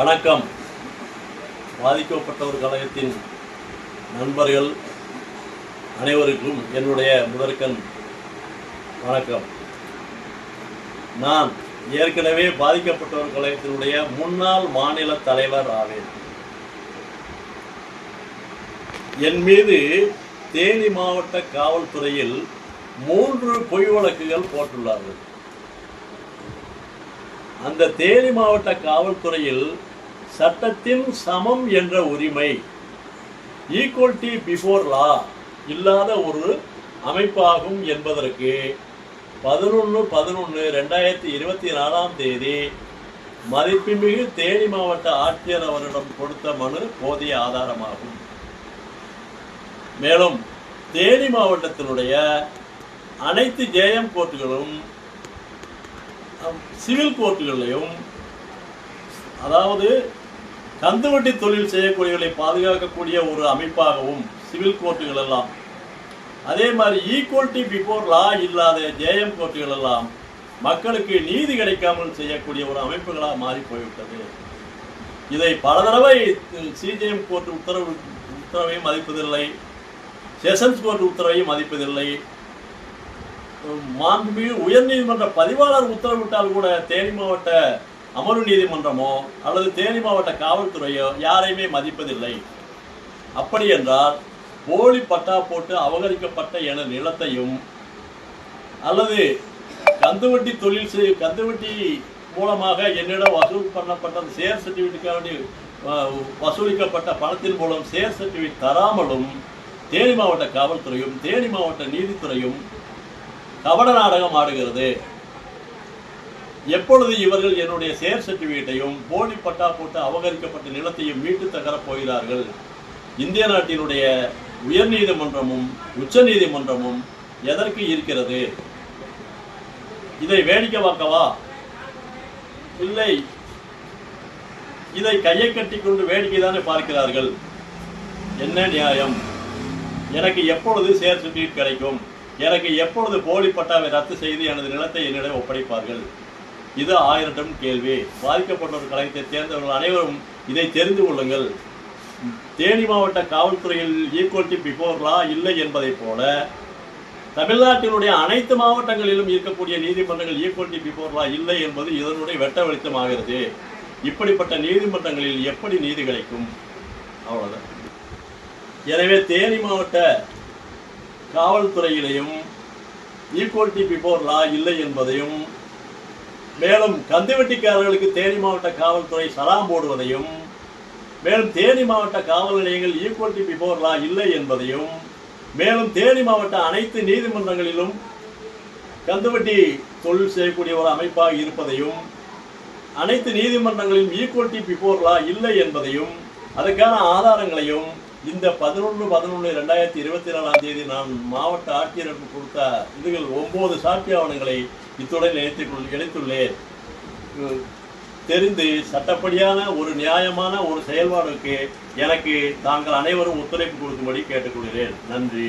வணக்கம். பாதிக்கப்பட்டவர் கழகத்தின் நண்பர்கள் அனைவருக்கும் என்னுடைய முதற்கண் வணக்கம். நான் ஏற்கனவே பாதிக்கப்பட்டவர் கழகத்தினுடைய முன்னாள் மாநில தலைவர் ஆவேன். என் மீது தேனி மாவட்ட காவல்துறையில் மூன்று பொய் வழக்குகள் போட்டுள்ளார்கள். அந்த தேனி மாவட்ட காவல்துறையில் சட்டத்தின் சமம் என்ற உரிமை. ஈக்குவல்டி பிஃபோர் லா இல்லாத ஒரு அமைப்பாகும் என்பதற்கு பதினொன்று பதினொன்று ரெண்டாயிரத்தி இருபத்தி நாலாம் தேதி மதிப்புமிகு தேனி மாவட்ட ஆட்சியர் அவரிடம் கொடுத்த மனு போதிய ஆதாரமாகும். மேலும் தேனி மாவட்டத்தினுடைய அனைத்து ஜேஎம் கோர்ட்டுகளும் சிவில் கோர்ட்டுகளையும் அதாவது கந்துவட்டி தொழில் செய்யக்கூடியவர்களை பாதுகாக்கக்கூடிய ஒரு அமைப்பாகவும் சிவில் கோர்ட்டுகள் எல்லாம் அதே மாதிரி ஈக்குவல்டி பிஃபோர் லா இல்லாத ஜேஎம் கோர்ட்டுகள் எல்லாம் மக்களுக்கு நீதி கிடைக்காமல் செய்யக்கூடிய ஒரு அமைப்புகளாக மாறி போய்விட்டது இதை பல தடவை சிஜிஎம் கோர்ட் உத்தரவு உத்தரவையும் மதிப்பதில்லை. Sessions court உத்தரவையும் மதிப்பதில்லை. மாண்புமிகு உயர்நீதிமன்ற பதிவாளர் உத்தரவிட்டால் கூட தேனி மாவட்ட அமர்வு நீதிமன்றமோ அல்லது தேனி மாவட்ட காவல்துறையோ யாரையுமே மதிப்பதில்லை. அப்படி என்றால் போலி பட்டா போட்டு அபகரிக்கப்பட்ட என நிலத்தையும் அல்லது கந்துவட்டி தொழில் செய் கந்துவட்டி மூலமாக என்னிடம் வசூல் பண்ணப்பட்ட அந்த சர்டிஃபிகேட்டுக்காக சர்டிஃபிகேட்டுக்காண்டி வசூலிக்கப்பட்ட பணத்தின் மூலம் சேர் சர்டிஃபிகேட் தராமலும் தேனி மாவட்ட காவல்துறையும் தேனி மாவட்ட நீதித்துறையும் கபட நாடகம் ஆடுகிறது. எப்பொழுது இவர்கள் என்னுடைய சேர் சர்டிஃபிகேட்டையும் போலி பட்டா போட்டு அபகரிக்கப்பட்ட நிலத்தையும் மீட்டு தகரப் போகிறார்கள்? இந்திய நாட்டினுடைய உயர்நீதிமன்றமும் உச்சநீதிமன்றமும் எதற்கு இருக்கிறது? இதை வேடிக்கை பார்க்கவா? இல்லை. இதை கையை கட்டிக்கொண்டு வேடிக்கை தானே பார்க்கிறார்கள்? என்ன நியாயம்? எனக்கு எப்பொழுது சேர் சர்டிஃபிகேட் கிடைக்கும்? எனக்கு எப்பொழுது போலி பட்டாவை ரத்து செய்து எனது நிலத்தை என்னிடம் ஒப்படைப்பார்கள்? இது ஆயிரம் டன் கேள்வி. பாதிக்கப்பட்டவர் கழகத்தை சேர்ந்தவர்கள் அனைவரும் இதை தெரிந்து கொள்ளுங்கள். தேனி மாவட்ட காவல்துறையில் ஈக்குவல்டி பிஃபோர் லா இல்லை என்பதைப் போல தமிழ்நாட்டினுடைய அனைத்து மாவட்டங்களிலும் இருக்கக்கூடிய நீதிமன்றங்கள் ஈக்குவல்டி பிஃபோர் லா இல்லை என்பது இதனுடைய வெட்ட வெளிச்சமாகிறது இப்படிப்பட்ட நீதிமன்றங்களில் எப்படி நீதி கிடைக்கும்? அவ்வளோதான் எனவே தேனி மாவட்ட காவல்துறையிலையும் ஈக்குவல்டி பிஃபோர் லா இல்லை என்பதையும் மேலும் கந்துவட்டிக்காரர்களுக்கு தேனி மாவட்ட காவல்துறை சலாம் போடுவதையும் மேலும் தேனி மாவட்ட காவல் நிலையங்கள் ஈக்குவல்டி பிஃபோர் லா இல்லை என்பதையும் மேலும் தேனி மாவட்ட அனைத்து நீதிமன்றங்களிலும் கந்துவட்டி தொழில் செய்யக்கூடிய ஒரு அமைப்பாக இருப்பதையும் அனைத்து நீதிமன்றங்களிலும் ஈக்குவல்டி பிஃபோர் லா இல்லை என்பதையும் அதுக்கான ஆதாரங்களையும் இந்த பதினொன்று பதினொன்று ரெண்டாயிரத்தி இருபத்தி நாலாம் தேதி நான் மாவட்ட ஆட்சியருக்கு கொடுத்த இதுகள் ஒன்பது சாட்சி ஆவணங்களை இத்துடன் இணைத்து இணைத்துள்ளேன். தெரிந்து சட்டப்படியான ஒரு நியாயமான ஒரு செயல்பாடுக்கு எனக்கு தாங்கள் அனைவரும் ஒத்துழைப்பு கொடுக்கும்படி கேட்டுக்கொள்கிறேன். நன்றி.